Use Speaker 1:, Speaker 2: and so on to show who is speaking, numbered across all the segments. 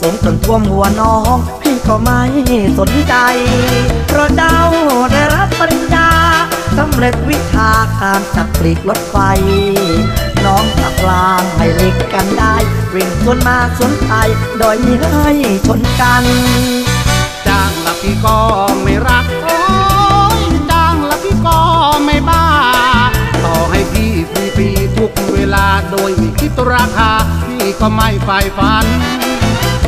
Speaker 1: สูงจนท่วมหัวน้อง พี่ก็ไม่สนใจ เพราะเจ้าได้รับปริญญาสำเร็จวิชาการจัดปลีกรถไฟ น้องขับรางให้หลิกกันได้ วิ่งสวนมาสวนไปโดยไม่ให้ชนกัน
Speaker 2: จ้างละพี่ก็ไม่รักโอ้ยจ้างละพี่ก็ไม่บ้า ต่อให้พี่ฟรีๆทุกเวลาโดยไม่คิดราคา ก็ไม่ฝ่ฝัน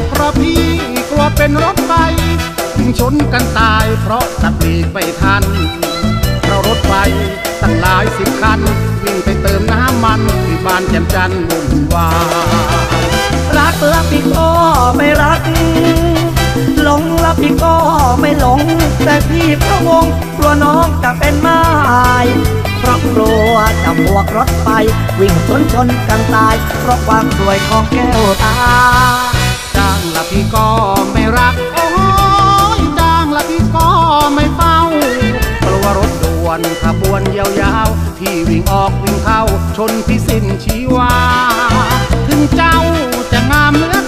Speaker 2: เพราะพี่กลัวเป็นรถไฟวิ่งชนกันตายเพราะตัดปลีกไม่ทัน เรารถไฟตั้งหลายสิบคัน วิ่งไปเติมน้ำมันที่บ้านแจ่มจันทร์วุ่นวาย
Speaker 1: รักล้วพี่ก็ไม่รัก หลงล้วพี่ก็ไม่หลง แต่พี่พระวงก บวกรถไฟ วิ่งชนชนกันตาย เพราะความสวยของแก้วตา
Speaker 2: จ้างละพี่ก็ไม่รัก โอ้ยจ้างละพี่ก็ไม่เฝ้ากลัวรถด่วนขบวนยาวๆที่วิ่งออกวิ่งเข้า ชนพี่สิ้นชีวา ถึงเจ้าจะงามเลือ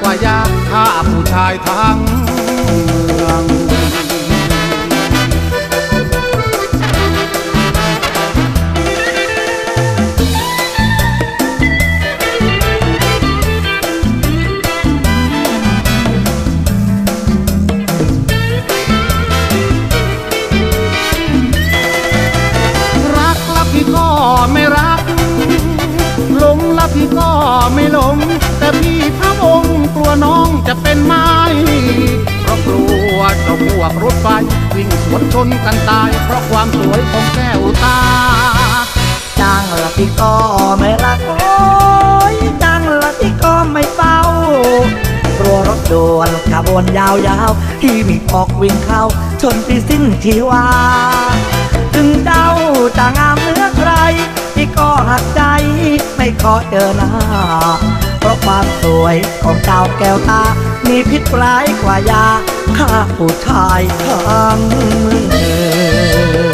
Speaker 2: กว่ายาฆ่าผู้ชายทั้งเมืองรักแล้วพี่ก็ไม่รักหลงแล้วพี่ก็ไม่หลง แต่พี่พระองค์ กลัวน้องจะเป็นไม้เพราะกลัวเจ้าพวกรถไฟวิ่งสวนชนกันตาย เพราะความสวยของแก้วตา
Speaker 1: จ้างละพี่ก็ไม่รักโอ้ยจ้างละพี่ก็ไม่เฝ้ากลัวรถด่วนขบวนยาวๆ ที่มีออกวิ่งเข้า ชนพี่สิ้นชีวาถึงเจ้าจะงามเหลือใครพี่ก็หักใจไม่ขอเจอหน้าเพราะ ความสวยของเจ้าแก้วตา มีพิษร้ายกว่ายาฆ่าผู้ชายทั้งเมือง